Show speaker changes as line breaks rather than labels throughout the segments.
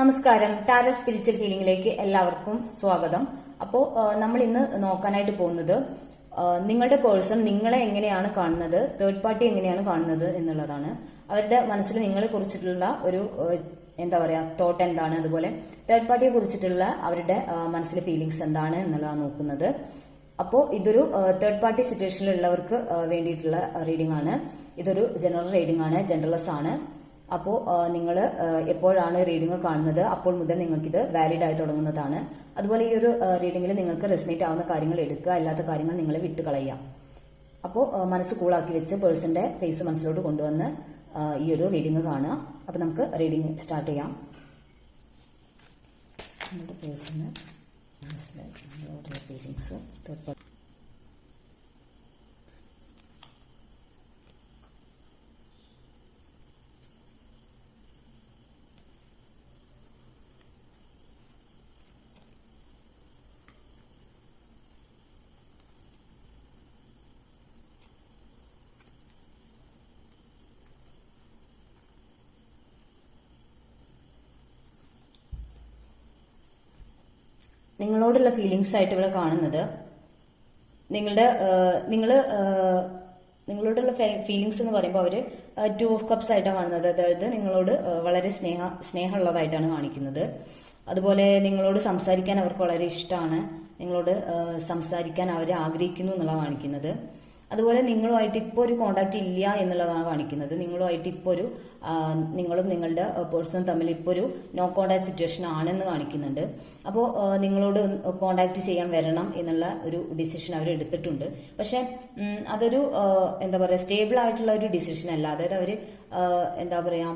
നമസ്കാരം. Tarot spiritual ഹീലിംഗിലേക്ക് എല്ലാവർക്കും സ്വാഗതം. അപ്പോ നമ്മൾ ഇന്ന് നോക്കാനായിട്ട് പോകുന്നത് നിങ്ങളുടെ പേഴ്സൺ നിങ്ങളെ എങ്ങനെയാണ് കാണുന്നത് തേർഡ് പാർട്ടി എങ്ങനെയാണ് കാണുന്നത് എന്നുള്ളതാണ്. അവരുടെ മനസ്സിൽ നിങ്ങളെ കുറിച്ചിട്ടുള്ള ഒരു എന്താ പറയാ തോട്ട് എന്താണ്. അതുപോലെ തേർഡ് പാർട്ടിയെ കുറിച്ചിട്ടുള്ള അവരുടെ മനസ്സിലെ ഫീലിംഗ്സ് എന്താണ് എന്നുള്ളതാണ് നോക്കുന്നത്. അപ്പോ ഇതൊരു തേർഡ് പാർട്ടി സിറ്റുവേഷനിലുള്ളവർക്ക് വേണ്ടിയിട്ടുള്ള റീഡിംഗ് ആണ്. ഇതൊരു ജനറൽ റീഡിംഗ് ആണ് ജനറലസ് ആണ്. അപ്പോൾ നിങ്ങൾ എപ്പോഴാണ് റീഡിംഗ് കാണുന്നത്? അപ്പോൾ മുതൽ നിങ്ങൾക്ക് ഇത് വാലിഡ് ആയി തുടങ്ങുന്നതാണ്. അതുപോലെ ഈ ഒരു റീഡിംഗിൽ നിങ്ങൾക്ക് റെസിനേറ്റ് ആവുന്ന കാര്യങ്ങൾ എടുക്കുക. അല്ലാത്ത കാര്യങ്ങൾ നിങ്ങൾ വിട്ട് കളയാം അപ്പോൾ മനസ്സ് കൂളാക്കി വെച്ച് പേഴ്സന്റെ ഫേസ് മനസ്സിലോട്ട് കൊണ്ടുവന്ന് ഈ ഒരു റീഡിംഗ് കാണുക. അപ്പോൾ നമുക്ക് റീഡിംഗ് സ്റ്റാർട്ട് ചെയ്യാം. നമ്മുടെ പേഴ്സണ് മനസ്സിലായി. ഫീലിങ്സ് നിങ്ങളോടുള്ള ഫീലിങ്സ് ആയിട്ട് ഇവിടെ കാണുന്നത്. നിങ്ങളുടെ നിങ്ങൾ നിങ്ങളോടുള്ള ഫീലിങ്സ് എന്ന് പറയുമ്പോൾ അവർ ടു ഓഫ് കപ്സ് ആയിട്ടാണ് കാണുന്നത്. അതായത് നിങ്ങളോട് വളരെ സ്നേഹ സ്നേഹമുള്ളതായിട്ടാണ് കാണിക്കുന്നത്. അതുപോലെ നിങ്ങളോട് സംസാരിക്കാൻ അവർക്ക് വളരെ ഇഷ്ടമാണ് നിങ്ങളോട് സംസാരിക്കാൻ അവർ ആഗ്രഹിക്കുന്നു എന്നുള്ളതാണ് കാണിക്കുന്നത്. അതുപോലെ നിങ്ങളുമായിട്ട് ഇപ്പോൾ ഒരു കോണ്ടാക്ട് ഇല്ല എന്നുള്ളതാണ് കാണിക്കുന്നത്. നിങ്ങളുമായിട്ട് ഇപ്പോൾ ഒരു നിങ്ങളും നിങ്ങളുടെ പേഴ്സണും തമ്മിൽ ഇപ്പോൾ ഒരു നോ കോണ്ടാക്ട് സിറ്റുവേഷൻ ആണെന്ന് കാണിക്കുന്നുണ്ട്. അപ്പോൾ നിങ്ങളോട് കോണ്ടാക്ട് ചെയ്യാൻ വരണം എന്നുള്ള ഒരു ഡിസിഷൻ അവർ എടുത്തിട്ടുണ്ട്. പക്ഷെ അതൊരു എന്താ പറയുക സ്റ്റേബിൾ ആയിട്ടുള്ള ഒരു ഡിസിഷൻ അല്ല. അതായത് അവർ എന്താ പറയാ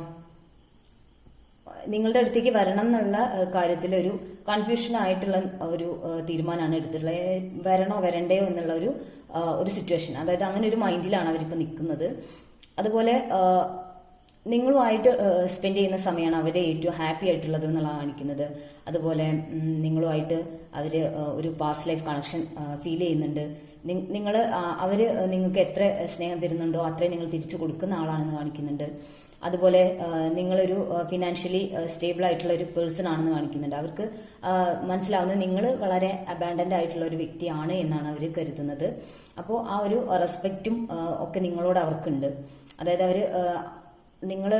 നിങ്ങളുടെ അടുത്തേക്ക് വരണം എന്നുള്ള കാര്യത്തിൽ ഒരു കൺഫ്യൂഷൻ ആയിട്ടുള്ള ഒരു തീരുമാനമാണ് എടുത്തിട്ടുള്ളത്. വരണോ വരണ്ടയോ എന്നുള്ള ഒരു ഒരു സിറ്റുവേഷൻ അതായത് അങ്ങനെ ഒരു മൈൻഡിലാണ് അവരിപ്പോൾ നിൽക്കുന്നത്. അതുപോലെ നിങ്ങളുമായിട്ട് സ്പെൻഡ് ചെയ്യുന്ന സമയമാണ് അവരെ ഏറ്റവും ഹാപ്പി ആയിട്ടുള്ളത് എന്നുള്ളതാണ് കാണിക്കുന്നത്. അതുപോലെ നിങ്ങളുമായിട്ട് അവർ ഒരു പാസ്റ്റ് ലൈഫ് കണക്ഷൻ ഫീൽ ചെയ്യുന്നുണ്ട്. നിങ്ങൾ അവർ നിങ്ങൾക്ക് എത്ര സ്നേഹം തരുന്നുണ്ടോ അത്രയും നിങ്ങൾ തിരിച്ചു കൊടുക്കുന്ന ആളാണെന്ന് കാണിക്കുന്നുണ്ട്. അതുപോലെ നിങ്ങളൊരു ഫിനാൻഷ്യലി സ്റ്റേബിൾ ആയിട്ടുള്ള ഒരു പേഴ്സൺ ആണെന്ന് കാണിക്കുന്നുണ്ട്. അവർക്ക് മനസ്സിലാവുന്നത് നിങ്ങൾ വളരെ അബാൻഡന്റ് ആയിട്ടുള്ള ഒരു വ്യക്തിയാണ് എന്നാണ് അവർ കരുതുന്നത്. അപ്പോൾ ആ ഒരു റെസ്പെക്റ്റും ഒക്കെ നിങ്ങളോട് അവർക്കുണ്ട്. അതായത് അവർ നിങ്ങൾ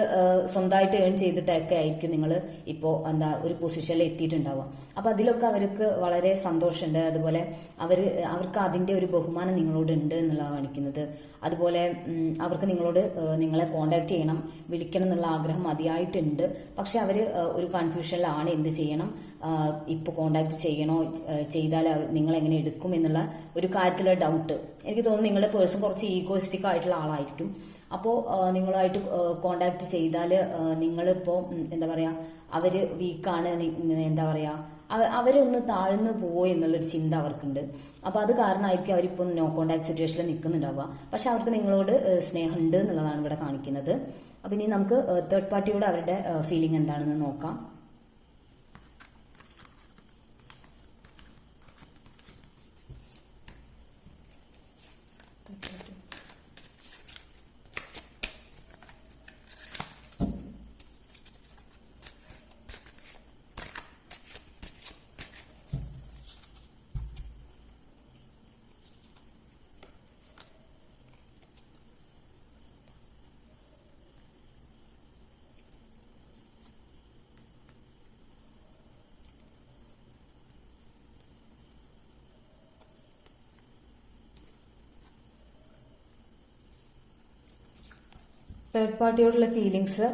സ്വന്തമായിട്ട് ഏൺ ചെയ്തിട്ടൊക്കെ ആയിരിക്കും നിങ്ങൾ ഇപ്പോൾ എന്താ ഒരു പൊസിഷനിൽ എത്തിയിട്ടുണ്ടാവുക. അപ്പൊ അതിലൊക്കെ അവർക്ക് വളരെ സന്തോഷമുണ്ട്. അതുപോലെ അവർ അവർക്ക് അതിന്റെ ഒരു ബഹുമാനം നിങ്ങളോട് ഉണ്ട് എന്നുള്ളതാണ് കാണിക്കുന്നത്. അതുപോലെ അവർക്ക് നിങ്ങളോട് നിങ്ങളെ കോണ്ടാക്ട് ചെയ്യണം വിളിക്കണം എന്നുള്ള ആഗ്രഹം മതിയായിട്ടുണ്ട്. പക്ഷെ അവർ ഒരു കൺഫ്യൂഷനിലാണ് എന്ത് ചെയ്യണം ഇപ്പോൾ കോണ്ടാക്ട് ചെയ്യണോ ചെയ്താൽ നിങ്ങൾ എങ്ങനെ എടുക്കും എന്നുള്ള ഒരു കാര്യത്തിലുള്ള ഡൗട്ട് എനിക്ക് തോന്നുന്നു നിങ്ങളുടെ പേഴ്സൺ കുറച്ച് ഈഗോയിസ്റ്റിക് ആയിട്ടുള്ള ആളായിരിക്കും. അപ്പോൾ നിങ്ങളുമായിട്ട് കോണ്ടാക്ട് ചെയ്താൽ നിങ്ങളിപ്പോൾ എന്താ പറയുക അവർ വീക്കാണ് എന്താ പറയുക അവ- അവരൊന്ന് താഴ്ന്നു പോയി എന്നുള്ളൊരു ചിന്ത അവർക്കുണ്ട്. അപ്പൊ അത് കാരണമായിരിക്കും അവരിപ്പോ നോ കോണ്ടാക്ട് സിറ്റുവേഷനിൽ നിൽക്കുന്നുണ്ടാവുക. പക്ഷെ അവർക്ക് നിങ്ങളോട് സ്നേഹമുണ്ട് എന്നുള്ളതാണ് ഇവിടെ കാണിക്കുന്നത്. അപ്പൊ ഇനി നമുക്ക് തേർഡ് പാർട്ടിയോട് അവരുടെ ഫീലിംഗ് എന്താണെന്ന് നോക്കാം. തേർഡ് പാർട്ടിയോടുള്ള ഫീലിങ്സ്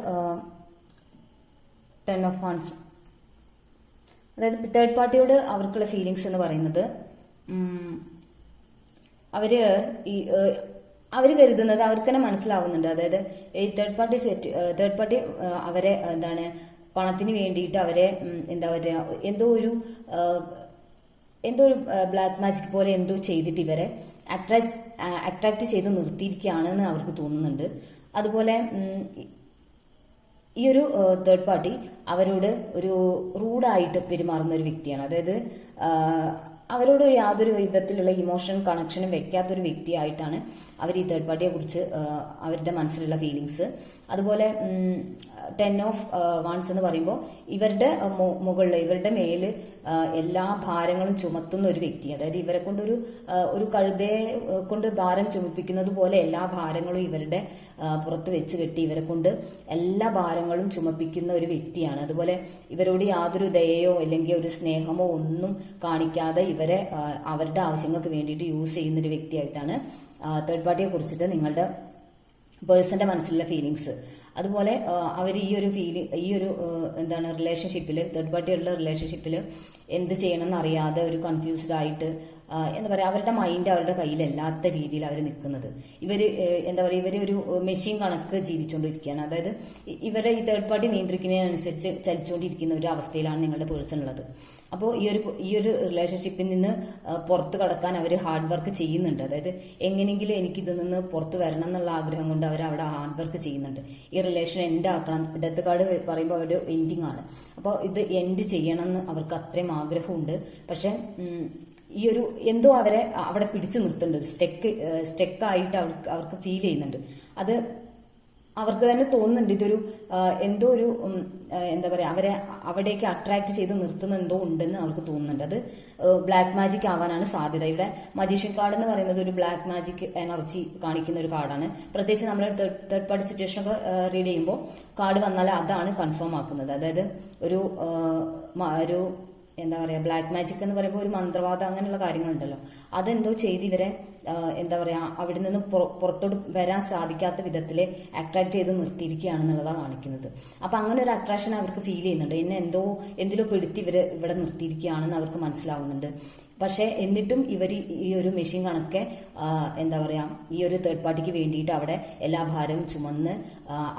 ടെൻ ഓഫ് വൺസ് അതായത് തേർഡ് പാർട്ടിയോട് അവർക്കുള്ള ഫീലിങ്സ് എന്ന് പറയുന്നത് അവർ ഈ അവർ കരുതുന്നത് അവർക്ക് തന്നെ മനസ്സിലാവുന്നുണ്ട്. അതായത് ഈ third party set third party അവരെ എന്താണ് പണത്തിന് വേണ്ടിയിട്ട് അവരെ എന്താ പറയുക എന്തോ ഒരു എന്തോ ഒരു ബ്ലാക്ക് മാജിക് പോലെ എന്തോ ചെയ്തിട്ട് ഇവരെ അട്രാക്ട് അട്രാക്ട് ചെയ്ത് നിർത്തിയിരിക്കുകയാണെന്ന് അവർക്ക് തോന്നുന്നുണ്ട്. അതുപോലെ ഈ ഒരു തേർഡ് പാർട്ടി അവരോട് ഒരു റൂഡായിട്ട് പെരുമാറുന്ന ഒരു വ്യക്തിയാണ്. അതായത് അവരോട് യാതൊരു വിധത്തിലുള്ള ഇമോഷൻ കണക്ഷനും വെക്കാത്തൊരു വ്യക്തിയായിട്ടാണ് അവർ ഈ തേർഡ് പാർട്ടിയെ കുറിച്ച് അവരുടെ മനസ്സിലുള്ള ഫീലിങ്സ് അതുപോലെ ടെൻ ഓഫ് വാൺസ് എന്ന് പറയുമ്പോൾ ഇവരുടെ മുകളിൽ ഇവരുടെ മേൽ എല്ലാ ഭാരങ്ങളും ചുമത്തുന്ന ഒരു വ്യക്തി. അതായത് ഇവരെ കൊണ്ടൊരു ഒരു കഴുതയെ കൊണ്ട് ഭാരം ചുമപ്പിക്കുന്നത് പോലെ എല്ലാ ഭാരങ്ങളും ഇവരുടെ പുറത്ത് വെച്ച് കെട്ടി ഇവരെ കൊണ്ട് എല്ലാ ഭാരങ്ങളും ചുമപ്പിക്കുന്ന ഒരു വ്യക്തിയാണ്. അതുപോലെ ഇവരോട് യാതൊരു ദയയോ അല്ലെങ്കിൽ ഒരു സ്നേഹമോ ഒന്നും കാണിക്കാതെ ഇവരെ അവരുടെ ആവശ്യങ്ങൾക്ക് വേണ്ടിയിട്ട് യൂസ് ചെയ്യുന്ന ഒരു വ്യക്തിയായിട്ടാണ് തേർഡ് പാർട്ടിയെ കുറിച്ചിട്ട് നിങ്ങളുടെ പേഴ്സന്റെ മനസ്സിലുള്ള ഫീലിങ്സ് അതുപോലെ അവർ ഈ ഒരു ഫീൽ ഈ ഒരു എന്താണ് റിലേഷൻഷിപ്പിൽ തേർഡ് പാർട്ടിയുള്ള റിലേഷൻഷിപ്പിൽ എന്ത് ചെയ്യണമെന്ന് അറിയാതെ ഒരു കൺഫ്യൂസ്ഡ് ആയിട്ട് എന്താ പറയുക അവരുടെ മൈൻഡ് അവരുടെ കയ്യിലല്ലാത്ത രീതിയിൽ അവർ നിൽക്കുന്നത് ഇവർ എന്താ പറയുക ഇവർ ഒരു മെഷീൻ കണക്ക് ജീവിച്ചുകൊണ്ടിരിക്കുകയാണ് അതായത് ഇവരെ ഈ തേർഡ് പാർട്ടി നിയന്ത്രിക്കുന്നതിനനുസരിച്ച് ചലിച്ചുകൊണ്ടിരിക്കുന്ന ഒരു അവസ്ഥയിലാണ് നിങ്ങളുടെ പേഴ്സൺ ഉള്ളത്. അപ്പോൾ ഈ ഒരു ഈ ഒരു റിലേഷൻഷിപ്പിൽ നിന്ന് പുറത്ത് കടക്കാൻ അവർ ഹാർഡ് വർക്ക് ചെയ്യുന്നുണ്ട്. അതായത് എങ്ങനെയെങ്കിലും എനിക്ക് ഇതിൽ നിന്ന് പുറത്ത് വരണം എന്നുള്ള ആഗ്രഹം കൊണ്ട് അവർ അവിടെ ഹാർഡ് വർക്ക് ചെയ്യുന്നുണ്ട്. ഈ റിലേഷൻ എൻഡ് ആക്കണം. ഡെത്ത് കാർഡ് പറയുമ്പോൾ അവരുടെ എൻഡിങ് ആണ്. അപ്പോൾ ഇത് എൻഡ് ചെയ്യണം എന്ന് അവർക്ക് അത്രയും ആഗ്രഹമുണ്ട്. പക്ഷെ ഈ ഒരു എന്തോ അവരെ അവിടെ പിടിച്ചു നിർത്തുന്നുണ്ട്. സ്റ്റെക്ക് സ്റ്റെക്കായിട്ട് അവർക്ക് അവർക്ക് ഫീൽ ചെയ്യുന്നുണ്ട്. അത് അവർക്ക് തന്നെ തോന്നുന്നുണ്ട്. ഇതൊരു എന്തോ ഒരു എന്താ പറയുക അവരെ അവിടേക്ക് അട്രാക്ട് ചെയ്ത് നിർത്തുന്ന എന്തോ ഉണ്ടെന്ന് അവർക്ക് തോന്നുന്നുണ്ട്. അത് ബ്ലാക്ക് മാജിക് ആവാനാണ് സാധ്യത. ഇവിടെ മജീഷ്യൻ കാർഡ് എന്ന് പറയുന്നത് ഒരു ബ്ലാക്ക് മാജിക് എനർജി കാണിക്കുന്ന ഒരു കാർഡാണ് പ്രത്യേകിച്ച് നമ്മൾ തേർഡ് പാർട്ടി സിറ്റുവേഷനൊക്കെ റീഡ് ചെയ്യുമ്പോൾ കാർഡ് വന്നാൽ അതാണ് കൺഫേം ആക്കുന്നത്. അതായത് ഒരു ഒരു എന്താ പറയുക ബ്ലാക്ക് മാജിക് എന്ന് പറയുമ്പോൾ ഒരു മന്ത്രവാദം അങ്ങനെയുള്ള കാര്യങ്ങളുണ്ടല്ലോ. അതെന്തോ ചെയ്ത് ഇവരെ എന്താ പറയുക അവിടെ നിന്ന് പുറ- പുറത്തോട്ട് വരാൻ സാധിക്കാത്ത വിധത്തിൽ അട്രാക്ട് ചെയ്ത് നിർത്തിയിരിക്കുകയാണെന്നുള്ളതാണ് കാണിക്കുന്നത്. അപ്പം അങ്ങനെ ഒരു അട്രാക്ഷൻ അവർക്ക് ഫീൽ ചെയ്യുന്നുണ്ട്. എന്നെ എന്തോ എന്തിലോ പെടുത്തി ഇവർ ഇവിടെ നിർത്തിയിരിക്കുകയാണെന്ന് അവർക്ക് മനസ്സിലാവുന്നുണ്ട്. പക്ഷെ എന്നിട്ടും ഇവർ ഈ ഒരു മെഷീൻ കണക്കെ എന്താ പറയാ ഈ ഒരു തേർഡ് പാർട്ടിക്ക് വേണ്ടിയിട്ട് അവിടെ എല്ലാ ഭാരവും ചുമന്ന്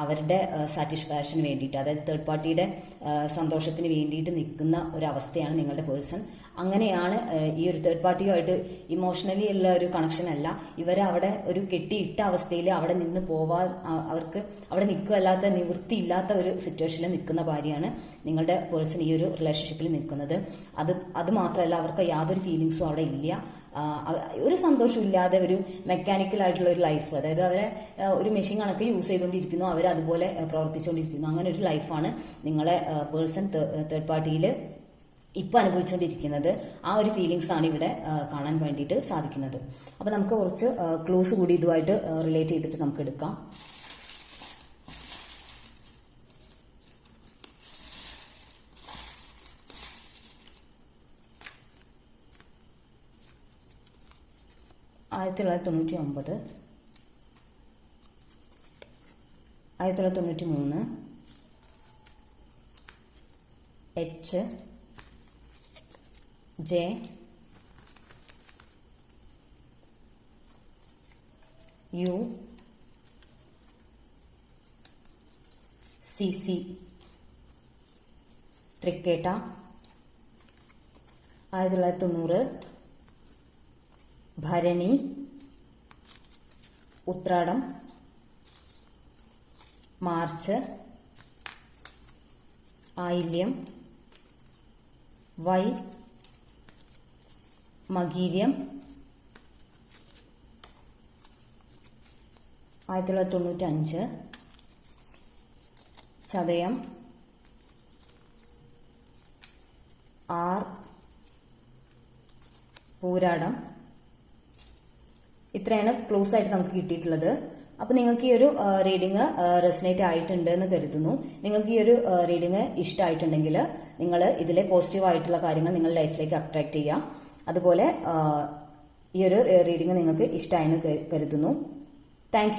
അവരുടെ സാറ്റിസ്ഫാക്ഷന് വേണ്ടിയിട്ട് അതായത് തേർഡ് പാർട്ടിയുടെ സന്തോഷത്തിന് വേണ്ടിയിട്ട് നിൽക്കുന്ന ഒരു അവസ്ഥയാണ് നിങ്ങളുടെ പേഴ്സൺ അങ്ങനെയാണ് ഈ ഒരു തേർഡ് പാർട്ടിയുമായിട്ട് ഇമോഷണലി ഉള്ള ഒരു കണക്ഷൻ അല്ല. ഇവരെ അവിടെ ഒരു കെട്ടിയിട്ട അവസ്ഥയിൽ അവിടെ നിന്ന് പോവാൻ അവർക്ക് അവിടെ നിൽക്കുകയല്ലാത്ത നിവൃത്തിയില്ലാത്ത ഒരു സിറ്റുവേഷനിൽ നിൽക്കുന്ന ഭാര്യയാണ് നിങ്ങളുടെ പേഴ്സൺ ഈ ഒരു റിലേഷൻഷിപ്പിൽ നിൽക്കുന്നത്. അത് അത് മാത്രമല്ല അവർക്ക് യാതൊരു ഫീലിങ്സും അവിടെ ഇല്ല. ഒരു സന്തോഷം ഇല്ലാതെ ഒരു മെക്കാനിക്കൽ ആയിട്ടുള്ള ഒരു ലൈഫ് അതായത് അവരെ ഒരു മെഷീൻ കണക്ക് യൂസ് ചെയ്തുകൊണ്ടിരിക്കുന്നു അവർ അതുപോലെ പ്രവർത്തിച്ചുകൊണ്ടിരിക്കുന്നു. അങ്ങനെ ഒരു ലൈഫാണ് നിങ്ങളെ പേഴ്സൺ തേർഡ് പാർട്ടിയിൽ ഇപ്പൊ അനുഭവിച്ചുകൊണ്ടിരിക്കുന്നത്. ആ ഒരു ഫീലിങ്സ് ആണ് ഇവിടെ കാണാൻ വേണ്ടിയിട്ട് സാധിക്കുന്നത്. അപ്പൊ നമുക്ക് കുറച്ച് ക്ലൂസ് കൂടി ഇതുമായിട്ട് റിലേറ്റ് ചെയ്തിട്ട് നമുക്ക് എടുക്കാം. ആയിരത്തി തൊള്ളായിരത്തി തൊണ്ണൂറ്റി ഒമ്പത് ആയിരത്തി തൊള്ളായിരത്തി തൊണ്ണൂറ്റി മൂന്ന് H J U C C തൃക്കേട്ട ആയിരത്തി തൊള്ളായിരത്തി തൊണ്ണൂറ് ഭരണി ഉത്രാടം മാർച്ച് ആയില്യം വൈ മകീര്യം ആയിരത്തി തൊള്ളായിരത്തി തൊണ്ണൂറ്റി അഞ്ച് ചതയം ആർ പൂരാടം ഇത്രയാണ് ക്ലോസ് ആയിട്ട് നമുക്ക് കിട്ടിയിട്ടുള്ളത്. അപ്പൊ നിങ്ങൾക്ക് ഈ ഒരു റീഡിങ് റെസിനേറ്റ് ആയിട്ടുണ്ട് എന്ന് കരുതുന്നു. നിങ്ങൾക്ക് ഈ ഒരു റീഡിങ് ഇഷ്ടമായിട്ടുണ്ടെങ്കിൽ നിങ്ങൾ ഇതിലെ പോസിറ്റീവ് ആയിട്ടുള്ള കാര്യങ്ങൾ നിങ്ങൾ ലൈഫിലേക്ക് അട്രാക്ട് ചെയ്യാം. അതുപോലെ ഈ ഒരു റീഡിങ് നിങ്ങൾക്ക് ഇഷ്ടമായെന്ന് കരുതുന്നു. താങ്ക്